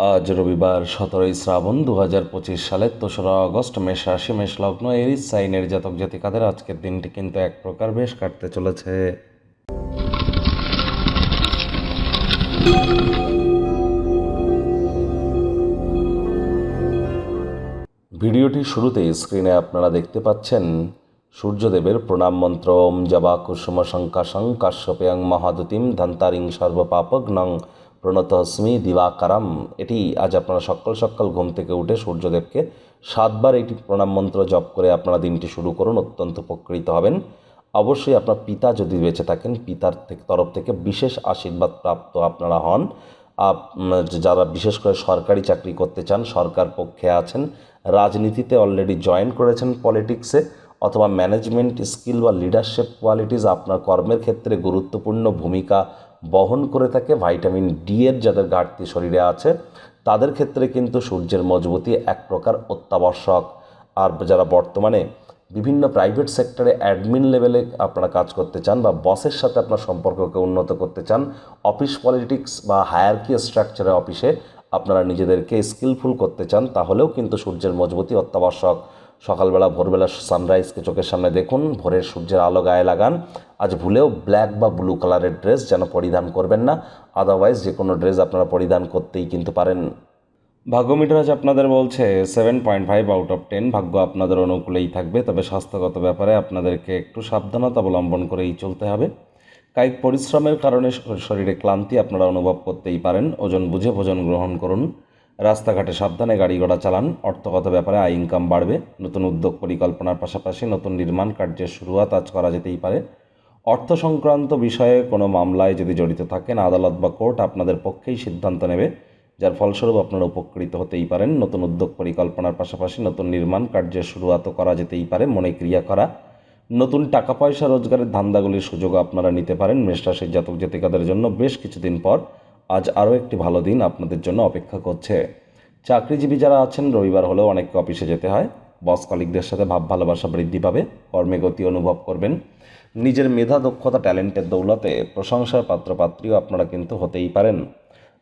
আজ রবিবার সতেরোই শ্রাবণ দু হাজার পঁচিশ সালের তেসরা অগস্ট মেষ রাশি, মেষ লগ্ন, এরিস, সাইনের জাতক জাতিকাদের আজকের দিনটি কিন্তু এক প্রকার বেশ কাটতে চলেছে। ভিডিওটি শুরুতে স্ক্রিনে আপনারা দেখতে পাচ্ছেন সূর্যদেবের প্রণাম মন্ত্র, ওম জবা কুসুম শঙ্কাশং, কাশ্যপেয়ং মহাদুতিম, ধন্তারিং সর্বপাপগ্নং প্রণতস্মি দিবাকারাম। এটি আজ আপনারা সকাল সকাল ঘুম থেকে উঠে সূর্যদেবকে সাতবার এটি প্রণাম মন্ত্র জপ করে আপনারা দিনটি শুরু করুন, অত্যন্ত উপকৃত হবেন। অবশ্যই আপনার পিতা যদি বেঁচে থাকেন, পিতার থেকে তরফ থেকে বিশেষ আশীর্বাদ প্রাপ্ত আপনারা হন। আপ- যারা বিশেষ করে সরকারি চাকরি করতে চান, সরকার পক্ষে আছেন, রাজনীতিতে অলরেডি জয়েন করেছেন পলিটিক্সে অথবা ম্যানেজমেন্ট স্কিল বা লিডারশিপ কোয়ালিটিস আপনার কর্মের ক্ষেত্রে গুরুত্বপূর্ণ ভূমিকা বহন করে থাকে ভাইটামিন ডি এর যাদের ঘাটতি শরীরে আছে, তাদের ক্ষেত্রে কিন্তু সূর্যের মজবুতি এক প্রকার অত্যাবশ্যক। আর যারা বর্তমানে বিভিন্ন প্রাইভেট সেক্টরে অ্যাডমিন লেভেলে আপনারা কাজ করতে চান বা বসের সাথে আপনার সম্পর্ককে উন্নত করতে চান অফিস পলিটিক্স বা হায়ারকি স্ট্রাকচারে অফিসে আপনারা নিজেদেরকে স্কিলফুল করতে চান, তাহলেও কিন্তু সূর্যের মজবুতি অত্যাবশ্যক। সকালবেলা, ভোরবেলা সানরাইজকে চোখের সামনে দেখুন, ভোরের সূর্যের আলো গায়ে লাগান। আজ ভুলেও ব্ল্যাক বা ব্লু কালারের ড্রেস যেন পরিধান করবেন না আদারওয়াইজ যে কোনো ড্রেস আপনারা পরিধান করতেই কিন্তু পারেন। ভাগ্যমিটার আজ আপনাদের বলছে seven point five out of ten ভাগ্য আপনাদের অনুকূলেই থাকবে, তবে স্বাস্থ্যগত ব্যাপারে আপনাদেরকে একটু সাবধানতা অবলম্বন করেই চলতে হবে। কায়িক পরিশ্রমের কারণে শরীরে ক্লান্তি আপনারা অনুভব করতেই পারেন, ওজন বুঝে ভোজন গ্রহণ করুন। রাস্তাঘাটে সাবধানে গাড়ি ঘোড়া চালান। অর্থগত ব্যাপারে আয় ইনকাম বাড়বে। নতুন উদ্যোগ পরিকল্পনার পাশাপাশি নতুন নির্মাণ কার্যের শুরুয়াত আজ করা যেতেই পারে। অর্থ সংক্রান্ত বিষয়ে কোনো মামলায় যদি জড়িত থাকেন, আদালত বা কোর্ট আপনাদের পক্ষেই সিদ্ধান্ত নেবে, যার ফলস্বরূপ আপনারা উপকৃত হতেই পারেন। নতুন উদ্যোগ পরিকল্পনার পাশাপাশি নতুন নির্মাণ কার্যের শুরুয়াতও করা যেতেই পারে, মনে ক্রিয়া করা। নতুন টাকা পয়সা রোজগারের ধান্দাগুলির সুযোগ আপনারা নিতে পারেন। মেষরাশির জাতক জাতিকাদের জন্য বেশ কিছুদিন পর আজ আরও একটি ভালো দিন আপনাদের জন্য অপেক্ষা করছে। চাকরিজীবী যারা আছেন, রবিবার হলেও অনেককে অফিসে যেতে হয়। বস কলিকদের সাথে ভাব, ভালোবাসা বৃদ্ধি পাবে, কর্মে গতি অনুভব করবেন। নিজের মেধা, দক্ষতা, ট্যালেন্টের দৌলতে প্রশংসার পাত্রপাত্রীও আপনারা কিন্তু হতেই পারেন।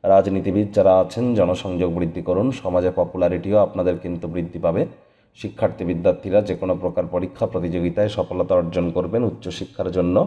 রাজনীতিবিদ যারা আছেন, জনসংযোগ বৃদ্ধি করুন, সমাজে পপুলারিটিও আপনাদের কিন্তু বৃদ্ধি পাবে। শিক্ষার্থী, বিদ্যার্থীরা যে কোনো প্রকার পরীক্ষা, প্রতিযোগিতায় সফলতা অর্জন করবেন উচ্চশিক্ষার জন্য।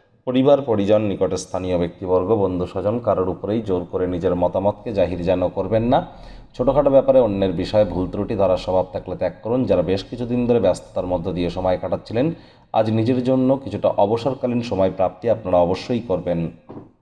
পরিবার, পরিজন নিকটে স্থানীয় ব্যক্তিবর্গ বন্ধু স্বজন কারোর উপরেই জোর করে নিজের মতামতকে জাহির যেন করবেন না। ছোটোখাটো ব্যাপারে অন্যের বিষয়ে ভুল ত্রুটি ধরার স্বভাব থাকলে ত্যাগ করুন। যারা বেশ কিছুদিন ধরে ব্যস্ততার মধ্য দিয়ে সময় কাটাচ্ছিলেন, আজ নিজের জন্য কিছুটা অবসরকালীন সময় প্রাপ্তি আপনারা অবশ্যই করবেন।